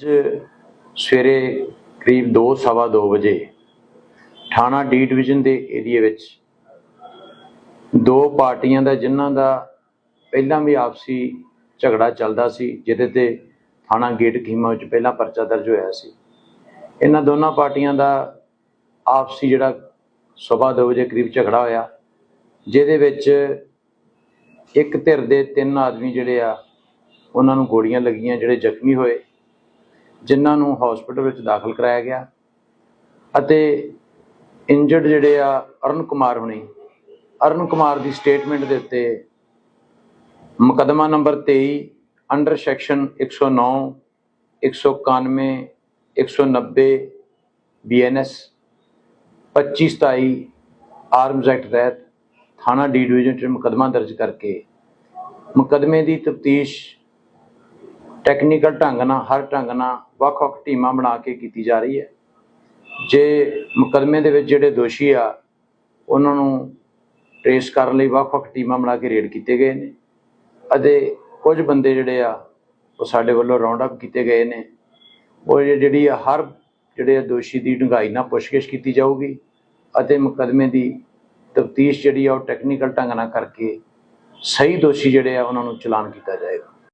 ਅੱਜ ਸਵੇਰੇ ਕਰੀਬ 2:30 ਵਜੇ ਥਾਣਾ ਡੀ ਡਿਵੀਜ਼ਨ ਦੇ ਏਰੀਆ ਵਿੱਚ ਦੋ ਪਾਰਟੀਆਂ ਦਾ, ਜਿਨ੍ਹਾਂ ਦਾ ਪਹਿਲਾਂ ਵੀ ਆਪਸੀ ਝਗੜਾ ਚੱਲਦਾ ਸੀ, ਜਿਹਦੇ ਤੇ ਥਾਣਾ ਗੇਟ ਖੀਮਾ ਵਿੱਚ ਪਹਿਲਾਂ ਪਰਚਾ ਦਰਜ ਹੋਇਆ ਸੀ। ਇਹਨਾਂ ਦੋਨਾਂ ਪਾਰਟੀਆਂ ਦਾ ਆਪਸੀ ਜਿਹੜਾ ਸਵੇਰ 2 ਵਜੇ ਕਰੀਬ ਝਗੜਾ ਹੋਇਆ, ਜਿਹਦੇ ਵਿੱਚ ਇੱਕ ਧਿਰ ਦੇ ਤਿੰਨ ਆਦਮੀ ਜਿਹੜੇ ਆ, ਉਹਨਾਂ ਨੂੰ ਗੋਲੀਆਂ ਲੱਗੀਆਂ, ਜਿਹੜੇ ਜ਼ਖਮੀ ਹੋਏ। ਜਿਨ੍ਹਾਂ ਨੂੰ ਹਸਪੀਟਲ ਵਿੱਚ ਦਾਖਲ ਕਰਾਇਆ ਗਿਆ ਅਤੇ ਇੰਜਰਡ ਜਿਹੜੇ ਆ ਅਰਨ ਕੁਮਾਰ ਹੁਣੀ ਅਰਨ ਕੁਮਾਰ ਦੀ ਸਟੇਟਮੈਂਟ ਦੇ ਉੱਤੇ ਮੁਕੱਦਮਾ number 23 under section 109 191 190 BNS 25 27 arms act ਤਹਿਤ ਥਾਣਾ ਡੀ ਡਿਵੀਜ਼ਨ 'ਚ ਮੁਕੱਦਮਾ ਦਰਜ ਕਰਕੇ ਮੁਕੱਦਮੇ ਦੀ ਤਫਤੀਸ਼ ਟੈਕਨੀਕਲ ਢੰਗ ਨਾਲ, ਹਰ ਢੰਗ ਨਾਲ ਵੱਖ-ਵੱਖ ਟੀਮਾਂ ਬਣਾ ਕੇ ਕੀਤੀ ਜਾ ਰਹੀ ਹੈ। ਜੇ ਮੁਕੱਦਮੇ ਦੇ ਵਿੱਚ ਜਿਹੜੇ ਦੋਸ਼ੀ ਆ, ਉਹਨਾਂ ਨੂੰ ਟ੍ਰੇਸ ਕਰਨ ਲਈ ਵੱਖ-ਵੱਖ ਟੀਮਾਂ ਬਣਾ ਕੇ ਰੇਡ ਕੀਤੇ ਗਏ ਨੇ। ਅਤੇ ਕੁਝ ਬੰਦੇ ਜਿਹੜੇ ਆ, ਉਹ ਸਾਡੇ ਵੱਲੋਂ ਰਾਉਂਡ ਅਪ ਕੀਤੇ ਗਏ ਨੇ। ਉਹ ਜਿਹੜੀ ਆ, ਹਰ ਜਿਹੜੇ ਆ ਦੋਸ਼ੀ ਦੀ ਡੂੰਘਾਈ ਨਾਲ ਪੁੱਛਗਿੱਛ ਕੀਤੀ ਜਾਊਗੀ ਅਤੇ ਮੁਕੱਦਮੇ ਦੀ ਤਫਤੀਸ਼ ਜਿਹੜੀ ਆ, ਉਹ ਟੈਕਨੀਕਲ ਢੰਗ ਨਾਲ ਕਰਕੇ ਸਹੀ ਦੋਸ਼ੀ ਜਿਹੜੇ ਆ, ਉਹਨਾਂ ਨੂੰ ਚਲਾਨ ਕੀਤਾ ਜਾਏਗਾ।